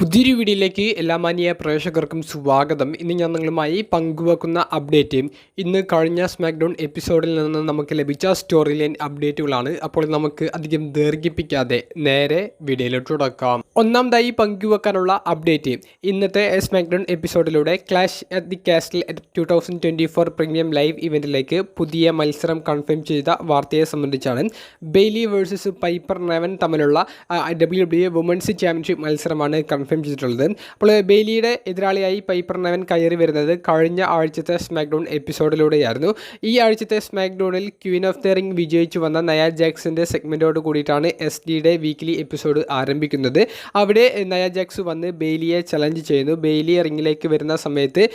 പുതിയൊരു വീഡിയോയിലേക്ക് എല്ലാ മാന്യ പ്രേക്ഷകർക്കും സ്വാഗതം. ഇന്ന് ഞാൻ നിങ്ങളുമായി പങ്കുവെക്കുന്ന അപ്ഡേറ്റ് ഇന്ന് കഴിഞ്ഞ സ്മാക്ഡൗൺ എപ്പിസോഡിൽ നിന്ന് നമുക്ക് ലഭിച്ച സ്റ്റോറി ലൈൻ അപ്ഡേറ്റുകളാണ് അപ്പോൾ നമുക്ക് അധികം ദീർഘിപ്പിക്കാതെ നേരെ വീഡിയോയിലോട്ട് തുടക്കാം ഒന്നാമതായി പങ്കുവെക്കാനുള്ള അപ്ഡേറ്റ് ഇന്നത്തെ SmackDown എപ്പിസോഡിലൂടെ Clash at the Castle two thousand twenty four premium live ഇവന്റിലേക്ക് പുതിയ മത്സരം കൺഫേം ചെയ്ത വാർത്തയെ സംബന്ധിച്ചാണ് ബെയ്ലി വേഴ്സസ് പൈപ്പർ നെവൻ തമ്മിലുള്ള ഡബ്ല്യു ഡബ്ല്യു വുമൻസ് ചാമ്പ്യൻഷിപ്പ് മത്സരമാണ് കൺഫേം ചെയ്തിട്ടുള്ളത്. അപ്പോൾ ബെയിലിയുടെ എതിരാളിയായി പൈപ്പർ നവൻ കയറി വരുന്നത് കഴിഞ്ഞ ആഴ്ചത്തെ സ്മാക്ഡൗൺ എപ്പിസോഡിലൂടെയായിരുന്നു. ഈ ആഴ്ചത്തെ സ്മാക്ഡൗണിൽ ക്വീൻ ഓഫ് ദ റിംഗ് വിജയിച്ചു വന്ന നയ ജാക്സിന്റെ സെഗ്മെന്റോട് കൂടിയിട്ടാണ് എസ് ഡിയുടെ വീക്ക്ലി എപ്പിസോഡ് ആരംഭിക്കുന്നത്. അവിടെ നയ ജാക്സ് വന്ന് ബെയിലിയെ ചലഞ്ച് ചെയ്യുന്നു. ബെയ്ലി റിങ്ങിലേക്ക് വരുന്ന സമയത്ത്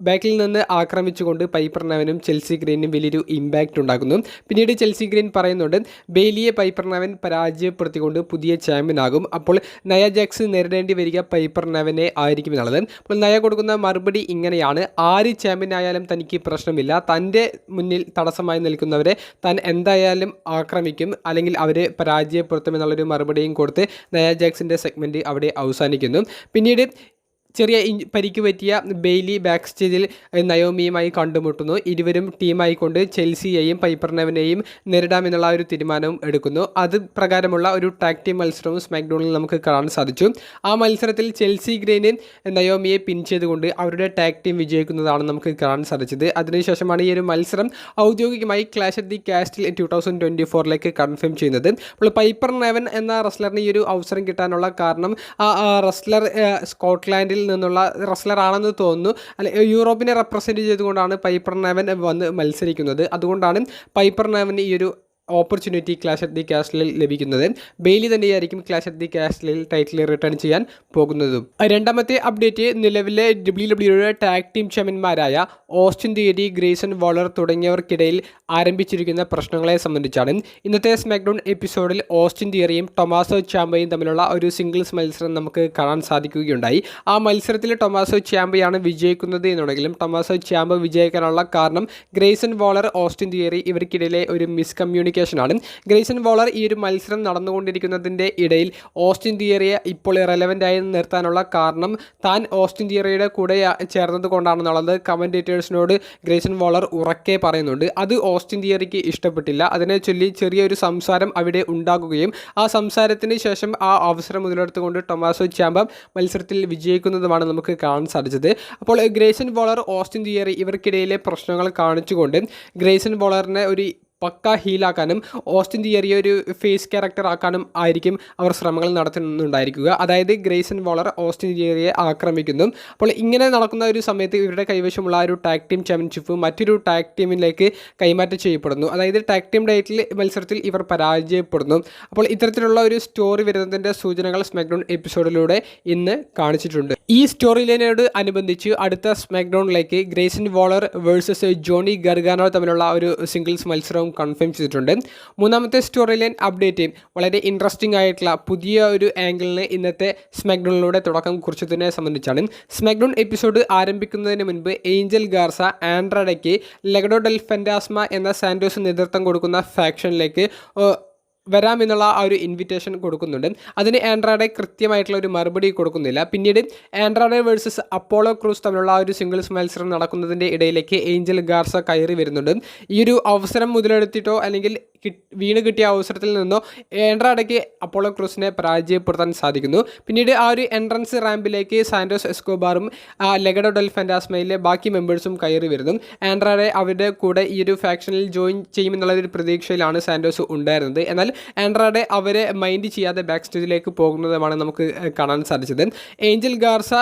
ബാക്കിൽ നിന്ന് ആക്രമിച്ചുകൊണ്ട് പൈപ്പർ നവനും ചെൽസി ഗ്രീനും വലിയൊരു ഇമ്പാക്റ്റ് ഉണ്ടാക്കുന്നു. പിന്നീട് ചെൽസി ഗ്രീൻ പറയുന്നുണ്ട് ബെയിലിയെ പൈപ്പർ നവൻ പരാജയപ്പെടുത്തിക്കൊണ്ട് പുതിയ ചാമ്പ്യൻ ആകും. അപ്പോൾ നയ ജാക്സ് നേരിടേണ്ടി വരിക പൈപ്പർ നവനെ ആയിരിക്കും എന്നുള്ളത്. അപ്പോൾ നയ കൊടുക്കുന്ന മറുപടി ഇങ്ങനെയാണ്. ആര് ചാമ്പ്യൻ ആയാലും തനിക്ക് പ്രശ്നമില്ല. തന്റെ മുന്നിൽ തടസ്സമായി നിൽക്കുന്നവരെ താൻ എന്തായാലും ആക്രമിക്കും. അല്ലെങ്കിൽ അവരെ പരാജയപ്പെടുത്തും എന്നുള്ളൊരു മറുപടിയും കൊടുത്ത് നയ ജാക്സിന്റെ സെഗ്മെന്റ് അവിടെ അവസാനിക്കുന്നു. പിന്നീട് ചെറിയ പരിക്ക് പറ്റിയ ബെയ്ലി ബാക്ക് സ്റ്റേജിൽ നയോമിയുമായി കണ്ടുമുട്ടുന്നു. ഇരുവരും ടീമായിക്കൊണ്ട് ചെൽസിയെയും പൈപ്പർനവനെയും നേരിടാമെന്നുള്ള ഒരു തീരുമാനവും എടുക്കുന്നു. അത് പ്രകാരമുള്ള ഒരു ടാക് മത്സരവും സ്മാക്ഡോണിൽ നമുക്ക് കാണാൻ സാധിച്ചു. ആ മത്സരത്തിൽ ചെൽസി ഗ്രെയിന് നയോമിയെ പിൻ ചെയ്തുകൊണ്ട് അവരുടെ ടാക് ടീം വിജയിക്കുന്നതാണ് നമുക്ക് കാണാൻ സാധിച്ചത്. അതിനുശേഷമാണ് ഈ ഒരു മത്സരം ഔദ്യോഗികമായി Clash of the Castle two thousand twenty ഫോറിലേക്ക് confirm ചെയ്യുന്നത്. അപ്പോൾ പൈപ്പർ നെവൻ എന്ന റസ്ലറിന് ഈ ഒരു അവസരം കിട്ടാനുള്ള കാരണം ആ റസ്ലർ സ്കോട്ട്ലാൻഡിൽ നിന്നുള്ള റസ്ലർ ആണെന്ന് തോന്നുന്നു. അല്ലെ യൂറോപ്പിനെ റെപ്രസെന്റ് ചെയ്തുകൊണ്ടാണ് പൈപ്പർ നെവൻ വന്ന് മത്സരിക്കുന്നത്. അതുകൊണ്ടാണ് പൈപ്പർ നെവൻ ഈ ഒരു ഓപ്പർച്യൂണിറ്റി ക്ലാഷ് അറ്റ് ദി കാസ്റ്റിലിൽ ലഭിക്കുന്നത്. ബെയിലി തന്നെയായിരിക്കും ക്ലാഷ് അറ്റ് ദി കാസ്റ്റിലിൽ ടൈറ്റിൽ റിട്ടേൺ ചെയ്യാൻ പോകുന്നതും. രണ്ടാമത്തെ അപ്ഡേറ്റ് നിലവിലെ ഡബ്ല്യു ഡബ്ല്യുയുടെ ടാഗ് ടീം ചാമ്പ്യന്മാരായ ഓസ്റ്റിൻ തിയരി ഗ്രേസൺ വോളർ തുടങ്ങിയവർക്കിടയിൽ ആരംഭിച്ചിരിക്കുന്ന പ്രശ്നങ്ങളെ സംബന്ധിച്ചാണ്. ഇന്നത്തെ സ്മാക്ഡൗൺ എപ്പിസോഡിൽ ഓസ്റ്റിൻ തിയറിയും ടൊമാസോ ചാമ്പയും തമ്മിലുള്ള ഒരു സിംഗിൾസ് മത്സരം നമുക്ക് കാണാൻ സാധിക്കുകയുണ്ടായി. ആ മത്സരത്തിൽ ടൊമാസോ ചാമ്പയാണ് വിജയിക്കുന്നത് എന്നുണ്ടെങ്കിലും ടൊമാസോ ചാമ്പ വിജയിക്കാനുള്ള കാരണം ഗ്രേസൺ വോളർ ഓസ്റ്റിൻ തിയറി ഇവർക്കിടയിലെ ഒരു മിസ്കമ്മ്യൂണിക്കേഷൻ ആണ് ഗ്രേസൺ വോളർ ഈ ഒരു മത്സരം നടന്നുകൊണ്ടിരിക്കുന്നതിന്റെ ഇടയിൽ ഓസ്റ്റിൻ തിയറിയെ ഇപ്പോൾ റെലവന്റ് ആയി നിർത്താനുള്ള കാരണം താൻ ഓസ്റ്റിൻ തിയറിയുടെ കൂടെ ചേർന്നത് കൊണ്ടാണെന്നുള്ളത് കമന്റേറ്റേഴ്സിനോട് ഗ്രേസൺ വോളർ ഉറക്കെ പറയുന്നുണ്ട്. അത് ഓസ്റ്റിൻ തിയറിക്ക് ഇഷ്ടപ്പെട്ടില്ല. അതിനെ ചൊല്ലി ചെറിയൊരു സംസാരം അവിടെ ഉണ്ടാകുകയും ആ സംസാരത്തിന് ശേഷം ആ അവസരം മുതലെടുത്തുകൊണ്ട് ടൊമാസോ ചാമ്പം മത്സരത്തിൽ വിജയിക്കുന്നതുമാണ് നമുക്ക് കാണാൻ സാധിച്ചത്. അപ്പോൾ ഗ്രേസൻ വോളർ ഓസ്റ്റിൻ തിയറി ഇവർക്കിടയിലെ പ്രശ്നങ്ങൾ കാണിച്ചുകൊണ്ട് ഗ്രേസൻ വോളറിനെ ഒരു പക്ക ഹീലാക്കാനും ഓസ്റ്റിൻ തിയറിയെ ഒരു ഫേസ് ക്യാരക്ടർ ആക്കാനും ആയിരിക്കും അവർ ശ്രമങ്ങൾ നടത്തുന്നുണ്ടായിരിക്കുക. അതായത് ഗ്രേസൻ വോളർ ഓസ്റ്റിൻ തിയറിയെ ആക്രമിക്കുന്നു. അപ്പോൾ ഇങ്ങനെ നടക്കുന്ന ഒരു സമയത്ത് ഇവരുടെ കൈവശമുള്ള ഒരു ടാഗ് ടീം ചാമ്പ്യൻഷിപ്പ് മറ്റൊരു ടാഗ് ടീമിലേക്ക് കൈമാറ്റം ചെയ്യപ്പെടുന്നു. അതായത് ടാഗ് ടീം ഡേറ്റിൽ മത്സരത്തിൽ ഇവർ പരാജയപ്പെടുന്നു. അപ്പോൾ ഇത്തരത്തിലുള്ള ഒരു സ്റ്റോറി വരുന്നതിന്റെ സൂചനകൾ സ്മാക്ഡൗൺ എപ്പിസോഡിലൂടെ ഇന്ന് കാണിച്ചിട്ടുണ്ട്. ഈ സ്റ്റോറി ലൈനോട് അനുബന്ധിച്ച് അടുത്ത സ്മാക്ഡൗണിലേക്ക് Grayson Waller versus Johnny Gargano തമ്മിലുള്ള ഒരു സിംഗിൾസ് മത്സരവും കൺഫേം ചെയ്തിട്ടുണ്ട്. മൂന്നാമത്തെ സ്റ്റോറി ലൈൻ അപ്ഡേറ്റ് വളരെ ഇൻട്രസ്റ്റിംഗ് ആയിട്ടുള്ള പുതിയ ഒരു ആംഗിളിന് ഇന്നത്തെ സ്മാക്ഡൗണിലൂടെ തുടക്കം കുറിച്ചതിനെ സംബന്ധിച്ചാണ്. സ്മാക്ഡൗൺ എപ്പിസോഡ് ആരംഭിക്കുന്നതിന് മുൻപ് ഏഞ്ചൽ ഗാർസ ആൻഡ്രഡയ്ക്ക് ലെഗഡോ ഡെൽ ഫെൻഡാസ്മ എന്ന സാൻഡോസ് നേതൃത്വം കൊടുക്കുന്ന ഫാക്ഷനിലേക്ക് വരാമെന്നുള്ള ആ ഒരു ഇൻവിറ്റേഷൻ കൊടുക്കുന്നുണ്ട്. അതിന് ആൻഡ്രാഡെ കൃത്യമായിട്ടുള്ള ഒരു മറുപടി കൊടുക്കുന്നില്ല. പിന്നീട് ആൻഡ്രാഡെ വേഴ്സസ് അപ്പോളോ ക്രൂസ് തമ്മിലുള്ള ആ ഒരു സിംഗിൾസ് മത്സരം നടക്കുന്നതിന്റെ ഇടയിലേക്ക് ഏഞ്ചൽ ഗാർസ കയറി വരുന്നുണ്ട്. ഈ ഒരു അവസരം മുതലെടുത്തിട്ടോ അല്ലെങ്കിൽ വീണ് കിട്ടിയ അവസരത്തിൽ നിന്നോ എൻട്രാഡയ്ക്ക് അപ്പോളോ ക്രൂസിനെ പരാജയപ്പെടുത്താൻ സാധിക്കുന്നു. പിന്നീട് ആ ഒരു എൻട്രൻസ് റാമ്പിലേക്ക് സാൻഡോസ് എസ്കോബാറും ലെഗഡോ ഡെൽ ഫെൻഡാസ്മയിലെ ബാക്കി മെമ്പേഴ്സും കയറി വരുന്നു. ആൻഡ്രാഡെ അവരുടെ കൂടെ ഈ ഒരു ഫാക്ഷനിൽ ജോയിൻ ചെയ്യുമെന്നുള്ള ഒരു പ്രതീക്ഷയിലാണ് സാൻഡോസ് ഉണ്ടായിരുന്നത്. എന്നാൽ ആൻഡ്രാഡെ അവരെ മൈൻഡ് ചെയ്യാതെ ബാക്ക് സ്റ്റേജിലേക്ക് പോകുന്നതുമാണ് നമുക്ക് കാണാൻ സാധിച്ചത്. ഏഞ്ചൽ ഗാർസ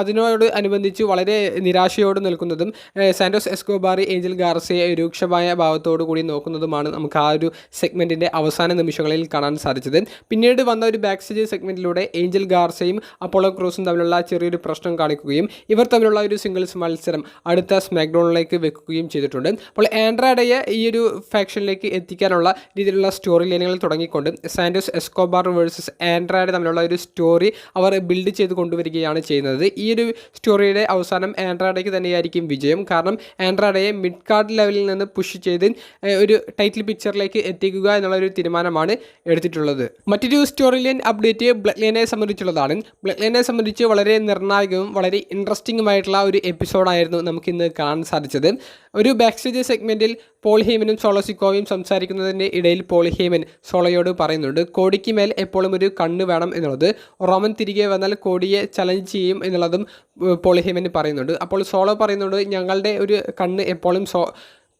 അതിനോട് അനുബന്ധിച്ച് വളരെ നിരാശയോട് നിൽക്കുന്നതും സാൻഡോസ് എസ്കോബാറി ഏഞ്ചൽ ഗാർസയെ രൂക്ഷമായ ഭാവത്തോടു കൂടി നോക്കുന്നതുമാണ് നമുക്ക് ആ ഒരു സെഗ്മെന്റിന്റെ അവസാന നിമിഷങ്ങളിൽ കാണാൻ സാധിച്ചത്. പിന്നീട് വന്ന ഒരു ബാക്ക് സ്റ്റേജ് സെഗ്മെന്റിലൂടെ ഏഞ്ചൽ ഗാർസയും അപ്പോളോ ക്രൂസും തമ്മിലുള്ള ചെറിയൊരു പ്രശ്നം കാണിക്കുകയും ഇവർ തമ്മിലുള്ള ഒരു സിംഗിൾസ് മത്സരം അടുത്ത സ്മാക്ഡൗണിലേക്ക് വെക്കുകയും ചെയ്തിട്ടുണ്ട്. അപ്പോൾ ആൻഡ്രാഡയെ ഈ ഒരു ഫാക്ഷനിലേക്ക് എത്തിക്കാനുള്ള രീതിയിലുള്ള സ്റ്റോറി ലൈനുകൾ തുടങ്ങിക്കൊണ്ട് സാൻഡോസ് എസ്കോബാർ വേഴ്സസ് ആൻഡ്രാഡ് തമ്മിലുള്ള ഒരു സ്റ്റോറി അവർ ബിൽഡ് ചെയ്ത് കൊണ്ടുവരികയാണ് ചെയ്യുന്നത്. ഈ ഒരു സ്റ്റോറിയുടെ അവസാനം ആൻഡ്രാഡയ്ക്ക് തന്നെയായിരിക്കും വിജയം. കാരണം ആൻഡ്രാഡയെ മിഡ് കാർഡ് ലെവലിൽ നിന്ന് പുഷ് ചെയ്ത് ഒരു ടൈറ്റിൽ പിച്ച് പിക്ചറിലേക്ക് എത്തിക്കുക എന്നുള്ള ഒരു തീരുമാനമാണ് എടുത്തിട്ടുള്ളത്. മറ്റൊരു സ്റ്റോറി ലൈൻ അപ്ഡേറ്റ് ബ്ലഡ് ലൈനെ സംബന്ധിച്ചുള്ളതാണ്. ബ്ലഡ് ലൈനെ സംബന്ധിച്ച് വളരെ നിർണായകവും വളരെ ഇൻട്രസ്റ്റിംഗുമായിട്ടുള്ള ഒരു എപ്പിസോഡായിരുന്നു നമുക്കിന്ന് കാണാൻ സാധിച്ചത്. ഒരു ബാക്ക് സ്റ്റേജ് സെഗ്മെന്റിൽ പോൾ ഹേമനും സോളോസിക്കോയും സംസാരിക്കുന്നതിന്റെ ഇടയിൽ പോൾ സോളോയോട് പറയുന്നുണ്ട് കോടിക്ക് മേൽ എപ്പോഴും ഒരു കണ്ണ് വേണം എന്നുള്ളത്. റോമൻ തിരികെ വന്നാൽ കോടിയെ ചലഞ്ച് ചെയ്യും എന്നുള്ളതും പോളിഹേമൻ പറയുന്നുണ്ട്. അപ്പോൾ സോളോ പറയുന്നുണ്ട് ഞങ്ങളുടെ ഒരു കണ്ണ് എപ്പോഴും സോ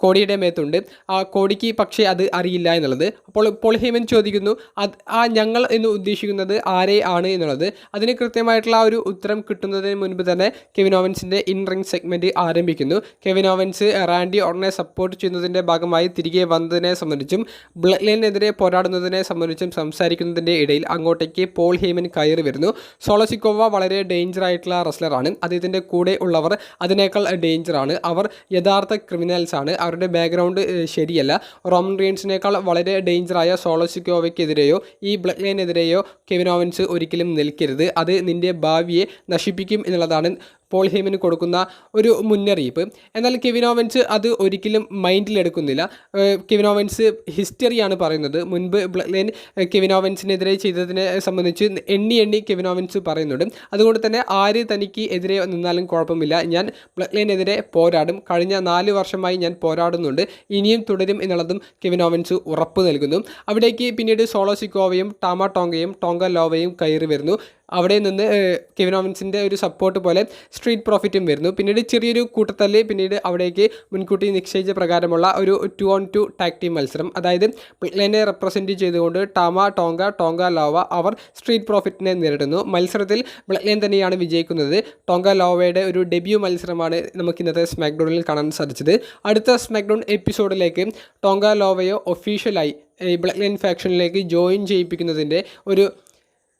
കോടിയുടെ മേത്തുണ്ട്. ആ കോടിക്ക് പക്ഷേ അത് അറിയില്ല എന്നുള്ളത്. അപ്പോൾ പോൾ ഹേമൻ ചോദിക്കുന്നു അത് ആ ഞങ്ങൾ എന്ന് ഉദ്ദേശിക്കുന്നത് ആരെ ആണ് എന്നുള്ളത്? അതിന് കൃത്യമായിട്ടുള്ള ഒരു ഉത്തരം കിട്ടുന്നതിന് മുൻപ് തന്നെ കെവിൻ ഓവൻസിന്റെ ഇൻ റിംഗ് സെഗ്മെന്റ് ആരംഭിക്കുന്നു. Kevin Owens Randy Orton support ചെയ്യുന്നതിന്റെ ഭാഗമായി തിരികെ വന്നതിനെ സംബന്ധിച്ചും ബ്ലഡ് ലൈനെതിരെ പോരാടുന്നതിനെ സംബന്ധിച്ചും സംസാരിക്കുന്നതിന്റെ ഇടയിൽ അങ്ങോട്ടേക്ക് പോൾ ഹേമൻ കയറി വരുന്നു. സോളസിക്കോവ വളരെ ഡേഞ്ചർ ആയിട്ടുള്ള റെസ്ലറാണ്. അദ്ദേഹത്തിന്റെ കൂടെ ഉള്ളവർ അതിനേക്കാൾ ഡേഞ്ചറാണ് അവർ യഥാർത്ഥ ക്രിമിനൽസ് ആണ്. അവരുടെ ബാക്ക്ഗ്രൗണ്ട് ശരിയല്ല. റോമൻ റീൻസിനേക്കാൾ വളരെ ഡേഞ്ചറായ സോളോസിക്കോവയ്ക്കെതിരെയോ ഈ ബ്ലഡ് ലൈനെതിരെയോ കെവിൻ ഓവൻസ് ഒരിക്കലും നിൽക്കരുത്. അത് നിന്റെ ഭാവിയെ നശിപ്പിക്കും എന്നുള്ളതാണ് പോൾ ഹേമിന് കൊടുക്കുന്ന ഒരു മുന്നറിയിപ്പ്. എന്നാൽ കെവിനോവൻസ് അത് ഒരിക്കലും മൈൻഡിലെടുക്കുന്നില്ല കെവിനോവൻസ് ഹിസ്റ്ററിയാണ് പറയുന്നത്. മുൻപ് ബ്ലെയിൻ കെവിനോവൻസിനെതിരെ ചെയ്തതിനെ സംബന്ധിച്ച് എണ്ണി എണ്ണി കെവിനോവൻസ് പറയുന്നുണ്ട്. അതുകൊണ്ട് തന്നെ ആര് തനിക്ക് എതിരെ നിന്നാലും കുഴപ്പമില്ല. ഞാൻ ബ്ലെയിനെതിരെ പോരാടും. കഴിഞ്ഞ നാല് വർഷമായി ഞാൻ പോരാടുന്നുണ്ട്. ഇനിയും തുടരും എന്നുള്ളതും കെവിനോവൻസ് ഉറപ്പ് നൽകുന്നു. അവിടേക്ക് പിന്നീട് സോളോ സിക്കോവയും ടാമ ടോങ്കയും ടോങ്ക ലോവയും കയറി വരുന്നു. അവിടെ നിന്ന് കെവിൻ ഓവൻസിന്റെ ഒരു സപ്പോർട്ട് പോലെ സ്ട്രീറ്റ് പ്രോഫിറ്റും വരുന്നു. പിന്നീട് ചെറിയൊരു കൂട്ടത്തല്ല് പിന്നീട് അവിടേക്ക് മുൻകൂട്ടി നിശ്ചയിച്ച പ്രകാരമുള്ള ഒരു two on two tag team മത്സരം. അതായത് മിഡ്ലൈനെ റെപ്രസെന്റ് ചെയ്തുകൊണ്ട് ടാമ ടോങ്ക ടോങ്ക ലോവ അവർ സ്ട്രീറ്റ് പ്രോഫിറ്റിനെ നേരിടുന്നു. മത്സരത്തിൽ മിഡ്ലൈൻ തന്നെയാണ് വിജയിക്കുന്നത്. ടോങ്ക ലോവയുടെ ഒരു ഡെബ്യൂ മത്സരമാണ് നമുക്ക് ഇന്നത്തെ സ്മാക്ഡൗണിൽ കാണാൻ സാധിച്ചത്. അടുത്ത സ്മാക്ഡൗൺ എപ്പിസോഡിലേക്ക് ടോങ്ക ലോവയോ ഒഫീഷ്യലായി ഈ ബ്ലഡ് ലൈൻ ഫാക്ഷനിലേക്ക് ജോയിൻ ചെയ്യിപ്പിക്കുന്നതിന്റെ ഒരു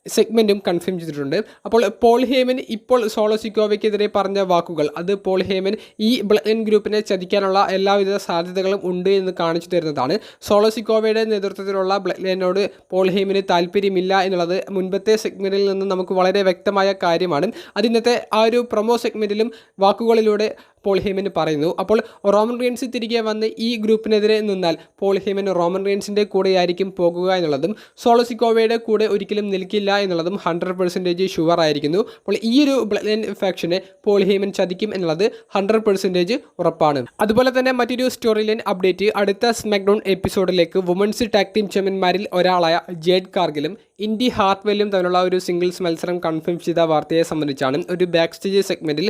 സെഗ്മെന്റും കൺഫേം ചെയ്തിട്ടുണ്ട്. അപ്പോൾ പോൾ ഹേമൻ ഇപ്പോൾ സോളോ സിക്കോവയ്ക്കെതിരെ പറഞ്ഞ വാക്കുകൾ. അത് പോൾ ഹേമൻ ഈ ബ്ലൻ ഗ്രൂപ്പിനെ ചതിക്കാനുള്ള എല്ലാവിധ സാധ്യതകളും ഉണ്ട് എന്ന് കാണിച്ചു തരുന്നതാണ്. സോളോ സിക്കോവയുടെ നേതൃത്വത്തിലുള്ള ബ്ലൈനോട് പോൾ ഹേമിന് താല്പര്യമില്ല എന്നുള്ളത് മുൻപത്തെ സെഗ്മെന്റിൽ നിന്ന് നമുക്ക് വളരെ വ്യക്തമായ കാര്യമാണ്. അത് ഇന്നത്തെ ആ ഒരു പ്രൊമോ സെഗ്മെന്റിലും വാക്കുകളിലൂടെ പോൾ ഹേമൻ പറയുന്നു. അപ്പോൾ റോമൻ റീൻസ് തിരികെ വന്ന് ഈ ഗ്രൂപ്പിനെതിരെ നിന്നാൽ പോൾ ഹേമൻ റോമൻ റീൻസിന്റെ കൂടെയായിരിക്കും പോകുക എന്നുള്ളതും സോളോസിക്കോവയുടെ കൂടെ ഒരിക്കലും നിൽക്കില്ല എന്നുള്ളതും ഹൺഡ്രഡ് പെർസെന്റേജ് ഷുവർ ആയിരിക്കുന്നു. അപ്പോൾ ഈ ഒരു ബ്ലഡ് ഫാക്ഷനെ പോൾ ഹേമൻ ചതിക്കും എന്നുള്ളത് ഹൺഡ്രഡ് പെർസെന്റേജ് ഉറപ്പാണ്. അതുപോലെ തന്നെ മറ്റൊരു സ്റ്റോറി ലൈൻ അപ്ഡേറ്റ് അടുത്ത സ്മാക്ഡൗൺ എപ്പിസോഡിലേക്ക് വുമൻസ് ടാക് ടീം ചാമ്പ്യന്മാരിൽ ഒരാളായ ജേഡ് കാർഗിലും ഇൻഡി ഹാർട്ട്വെല്ലും തമ്മിലുള്ള ഒരു സിംഗിൾസ് മത്സരം കൺഫേം ചെയ്ത വാർത്തയെ സംബന്ധിച്ചാണ്. ഒരു ബാക്ക് സ്റ്റേജ് സെഗ്മെന്റിൽ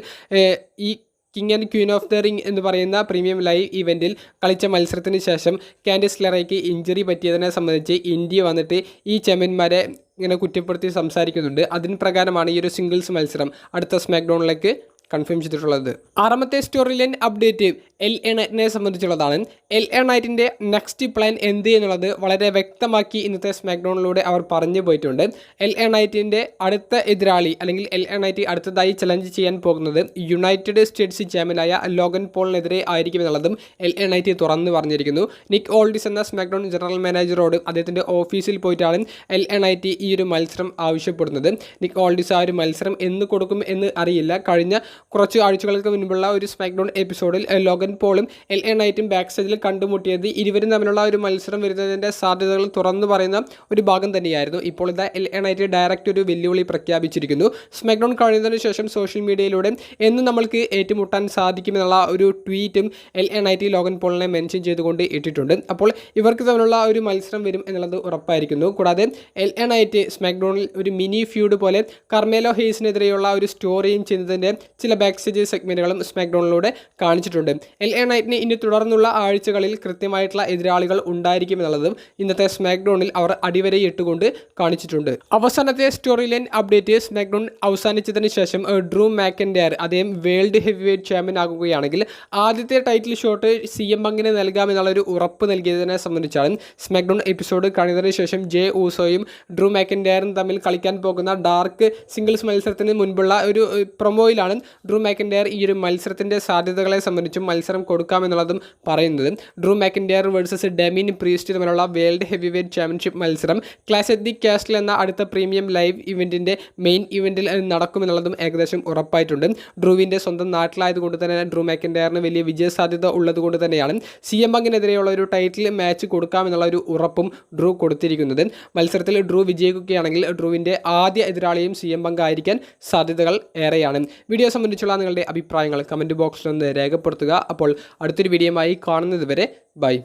ഈ King and Queen of the Ring എന്ന് പറയുന്ന പ്രീമിയം ലൈവ് ഇവന്റിൽ കളിച്ച മത്സരത്തിന് ശേഷം കാൻഡിസ് ലെറയ്ക്ക് ഇഞ്ചറി പറ്റിയതിനെ സംബന്ധിച്ച് ഇന്ത്യ വന്നിട്ട് ഈ ചാമ്പ്യന്മാരെ ഇങ്ങനെ കുറ്റപ്പെടുത്തി സംസാരിക്കുന്നുണ്ട്. അതിന് പ്രകാരമാണ് ഈ ഒരു സിംഗിൾസ് മത്സരം അടുത്ത സ്മാക്ഡൗണിലേക്ക് കൺഫേം ചെയ്തിട്ടുള്ളത്. ആറാമത്തെ story line update L A നൈറ്റിനെ സംബന്ധിച്ചുള്ളതാണ്. എൽ എ നൈറ്റിന്റെ നെക്സ്റ്റ് പ്ലാൻ എന്ത് എന്നുള്ളത് വളരെ വ്യക്തമാക്കി ഇന്നത്തെ സ്മാക്ഡൗണിലൂടെ അവർ പറഞ്ഞു പോയിട്ടുണ്ട്. എൽ എ നൈറ്റിന്റെ അടുത്ത എതിരാളി അല്ലെങ്കിൽ എൽ എ നൈറ്റ് അടുത്തതായി ചലഞ്ച് ചെയ്യാൻ പോകുന്നത് യുണൈറ്റഡ് സ്റ്റേറ്റ്സ് ചാമ്പ്യനായ ലോഗൻ പോളിനെതിരെ ആയിരിക്കും എന്നുള്ളതും എൽ എ നൈറ്റ് തുറന്നു പറഞ്ഞിരിക്കുന്നു. നിക് ഓൾഡിസ് എന്ന സ്മാക്ഡൗൺ ജനറൽ മാനേജറോട് അദ്ദേഹത്തിന്റെ ഓഫീസിൽ പോയിട്ടാണ് എൽ എ നൈറ്റ് ഈ ഒരു മത്സരം ആവശ്യപ്പെടുന്നത്. നിക് ഓൾഡിസ് ആ ഒരു മത്സരം എന്ന് കൊടുക്കും എന്ന് അറിയില്ല. കഴിഞ്ഞ കുറച്ച് ആഴ്ചകൾക്ക് മുൻപുള്ള ഒരു സ്മാക്ഡൗൺ എപ്പിസോഡിൽ എ, പോളും എൽ എ നൈറ്റും ബാക്ക് സ്റ്റേജിൽ കണ്ടുമുട്ടിയത്. ഇരുവരും തമ്മിലുള്ള ഒരു മത്സരം വരുന്നതിന്റെ സാധ്യതകൾ തുറന്നു പറയുന്ന ഒരു ഭാഗം തന്നെയായിരുന്നു. ഇപ്പോൾ ഇതാ എൽ എ നൈറ്റ് ഡയറക്റ്റ് ഒരു വെല്ലുവിളി പ്രഖ്യാപിച്ചിരിക്കുന്നു. സ്മാക്ഡൗൺ കഴിഞ്ഞതിന് ശേഷം സോഷ്യൽ മീഡിയയിലൂടെ എന്ന് നമ്മൾക്ക് ഏറ്റുമുട്ടാൻ സാധിക്കുമെന്നുള്ള ഒരു ട്വീറ്റും എൽ എ നൈറ്റ് ലോഗൻ പോളിനെ മെൻഷൻ ചെയ്തുകൊണ്ട് ഇട്ടിട്ടുണ്ട്. അപ്പോൾ ഇവർക്ക് തമ്മിലുള്ള ഒരു മത്സരം വരും എന്നുള്ളത് ഉറപ്പായിരിക്കുന്നു. കൂടാതെ എൽ എ നൈറ്റ് സ്മാക്ഡൗണിൽ ഒരു മിനി ഫ്യൂഡ് പോലെ കർമേലോ ഹെയ്സിനെതിരെയുള്ള ഒരു സ്റ്റോറിയും ചെയ്യുന്നതിന്റെ ചില ബാക്ക് സ്റ്റേജ് സെഗ്മെന്റുകളും സ്മാക്ഡൗണിലൂടെ കാണിച്ചിട്ടുണ്ട്. എൽ എ നൈറ്റിന് ഇനി തുടർന്നുള്ള ആഴ്ചകളിൽ കൃത്യമായിട്ടുള്ള എതിരാളികൾ ഉണ്ടായിരിക്കുമെന്നുള്ളതും ഇന്നത്തെ സ്മാക്ഡൗണിൽ അവർ അടിവരെ അടിവരയിട്ടുകൊണ്ട് കാണിച്ചിട്ടുണ്ട്. അവസാനത്തെ സ്റ്റോറി ലൈൻ അപ്ഡേറ്റ് സ്മാക്ഡൗൺ അവസാനിച്ചതിന് ശേഷം ഡ്രൂ മാക്കൻഡയർ അദ്ദേഹം വേൾഡ് ഹെവി വെയ്റ്റ് ചാമ്പ്യൻ ആകുകയാണെങ്കിൽ ആദ്യത്തെ ടൈറ്റിൽ ഷോട്ട് സി എം ബങ്കിന് നൽകാമെന്നുള്ള ഒരു ഉറപ്പ് നൽകിയതിനെ സംബന്ധിച്ചാണ് സ്മാക്ഡൗൺ എപ്പിസോഡ് കഴിഞ്ഞതിന് ശേഷം ജെ ഊസോയും ഡ്രൂ മാക്കൻഡയറും തമ്മിൽ കളിക്കാൻ പോകുന്ന ഡാർക്ക് സിംഗിൾസ് മത്സരത്തിന് മുൻപുള്ള ഒരു പ്രൊമോയിലാണ് ഡ്രൂ മാക്കൻഡയർ ഈ ഒരു മത്സരത്തിന്റെ സാധ്യതകളെ സംബന്ധിച്ചും മത്സര കൊടുക്കാമെന്നുള്ളതും പറയുന്നത്. Drew McIntyre versus Damian Priest തമ്മിലുള്ള വേൾഡ് ഹെവി വെയ്റ്റ് ചാമ്പ്യൻഷിപ്പ് മത്സരം. ക്ലാസ് എറ്റ് ദി കാസ്റ്റിൽ എന്ന അടുത്ത പ്രീമിയം ലൈവ് ഇവന്റിന്റെ മെയിൻ ഇവന്റിൽ നടക്കുമെന്നുള്ളതും ഏകദേശം ഉറപ്പായിട്ടുണ്ട്. ഡ്രൂവിന്റെ സ്വന്തം നാട്ടിലായതുകൊണ്ട് തന്നെ ഡ്രൂ മാക്കിൻഡയറിന് വലിയ വിജയസാധ്യത ഉള്ളതുകൊണ്ട് തന്നെയാണ്. സി എം പങ്കിനെതിരെയുള്ള ഒരു ടൈറ്റിൽ മാച്ച് കൊടുക്കാമെന്നുള്ള ഒരു ഉറപ്പും ഡ്രൂ കൊടുത്തിരിക്കുന്നത്. മത്സരത്തിൽ ഡ്രൂ വിജയിക്കുകയാണെങ്കിൽ ഡ്രൂവിന്റെ ആദ്യ എതിരാളിയും സി എം ബങ്കായിരിക്കാൻ സാധ്യതകൾ ഏറെയാണ്. വീഡിയോ സംബന്ധിച്ചുള്ള നിങ്ങളുടെ അഭിപ്രായങ്ങൾ കമന്റ് ബോക്സിൽ ഒന്ന് രേഖപ്പെടുത്തുക. അപ്പോൾ അടുത്തൊരു വീഡിയോയുമായി കാണുന്നത് വരെ ബൈ.